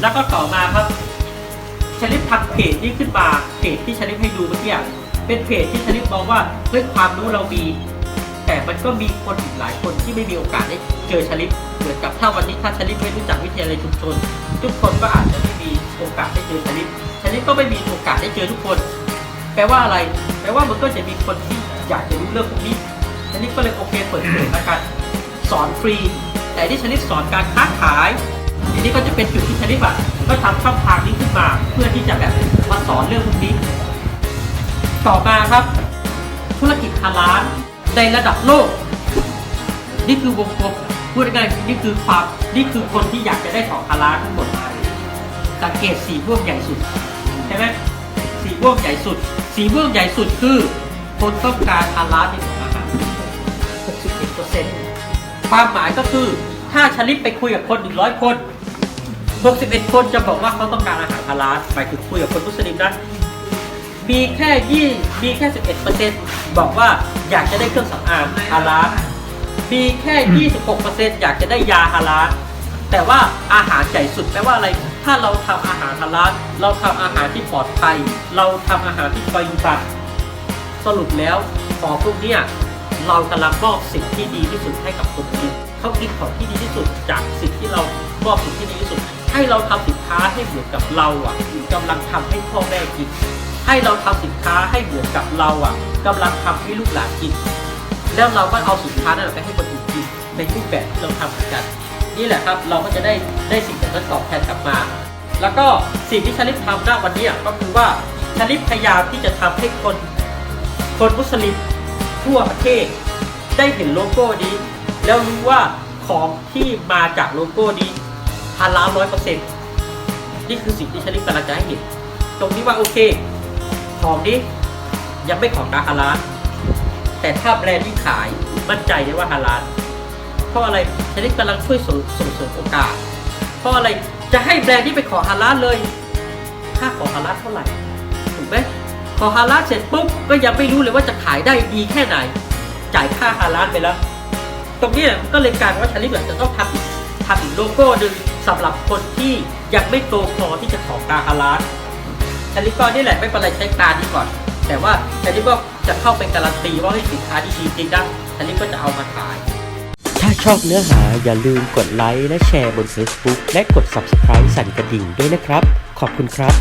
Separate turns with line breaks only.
แล้วก็ต่อมาครับชลิปทำเพจนี้ขึ้นมาเพจที่ชลิปให้ดูเมื่อกี้เป็นเพจที่ชลิปมองว่าเฮ้ยความรู้เรามี แต่มันก็มีคนอีกหลายคนที่ไม่มีโอกาสได้เจอชลิปเหมือนกับถ้าวันนี้ถ้าชลิปไม่รู้จักวิทยาลัยชุมชน ทุกคนก็อาจจะไม่มีโอกาสได้เจอชลิปชลิปก็ไม่มีโอกาสได้เจอทุกคน แปลว่าอะไร แปลว่ามันก็จะมีคนที่อยากจะรู้เรื่องพวกนี้ชลิปก็เลยโอเคเปิดเผยแล้วกันสอนฟรี แต่ที่ชลิปสอนการค้าขาย อันนี้ก็จะเป็นจุดที่ชลิปอะก็ทำช่องทางนี้ขึ้นมา เพื่อที่จะแบบมาสอนเรื่องพวกนี้ ต่อมาครับ ธุรกิจฮาลาลในระดับโลก นี่คือวงกลมพูดง่ายๆนี่คือความนี่คือคนที่อยากจะได้ของฮาลาลทั้งหมดสังเกตสีม่วงใหญ่สุดใช่ไหมสีม่วงใหญ่สุด สีม่วงใหญ่สุดคือ คนต้องการฮาลาลในของอาหาร61%ความหมายก็คือ ถ้าชลิปไปคุยกับคน100คน61 คนจะบอกว่าเขาต้องการอาหารฮาลาลหมายถึงคุยกับคนมุสลิมนะมีแค่ยี่มีแค่ 11%บอกว่าอยากจะได้เครื่องสำอางฮาลาลมีแค่ 26%อยากจะได้ยาฮาลาลแต่ว่าอาหารใหญ่สุดแปลว่าอะไร ถ้าเราทำอาหารฮาลาลเราทำอาหารที่ปลอดภัย เราทำอาหารที่ปฏิบัติสรุปแล้วของพวกเนี้ยเรากำลังมอบสิ่งที่ดีที่สุดให้กับคนกิน เขากินของที่ดีที่สุดจากสิ่งที่เรามอบสิ่งที่ดีที่สุด ให้เราทำสินค้าให้เหมือนกับเราอะกำลังทำให้พ่อแม่กิน ให้เราทำสินค้าให้เหมือนกับเราอะกำลังทำให้ลูกหลานกิน แล้วเราก็เอาสินค้านั้นไปให้คนอื่นกินในรูปแบบที่เราทำเหมือนกัน นี่แหละครับเราก็จะได้ได้สิ่งตอบแทนกลับมา แล้วก็สิ่งที่ชลิปทำณวันนี้ก็คือว่าชลิปพยายามที่จะทำให้คนคนมุสลิมทั่วประเทศ ได้เห็นโลโก้นี้ แล้วรู้ว่าของที่มาจากโลโก้นี้ฮาลาลร้อยเปอร์เซ็นต์นี่คือสิ่งที่ชลิปกำลังจะให้เห็น ตรงนี้ว่าโอเค ของนี้ยังไม่ของการฮาลาลแต่ถ้าแบรนด์ที่ขายมั่นใจได้ว่าฮาลาลเพราะอะไรชนิดกำลังช่วยส่งส่งเสริมโอกาส เพราะอะไรจะให้แบรนด์ที่ไปขอฮาลาลเลยค่าขอฮาลาลเท่าไหร่ถูกไหมขอฮาลาลเสร็จปุ๊บก็ยังไม่รู้เลยว่าจะขายได้ดีแค่ไหน จ่ายค่าฮาลาลไปแล้ว ตรงนี้ก็เลยกลายเป็นว่าชาลิปจะต้องทำทำอีกโลโก้หนึ่งสำหรับคนที่ยังไม่โตพอที่จะขอการฮาลาลชาลิปก็นี่แหละไม่เป็นไรใช้การนี้ก่อน แต่ว่าชาลิปก็จะเข้าไปการันตีว่าให้สินค้าที่ดีจริงนะชาลิปก็จะเอามาขาย
ถ้าชอบเนื้อหาอย่าลืมกดไลค์และแชร์บน Facebook และกด Subscribe สั่นกระดิ่งด้วยนะครับ ขอบคุณครับ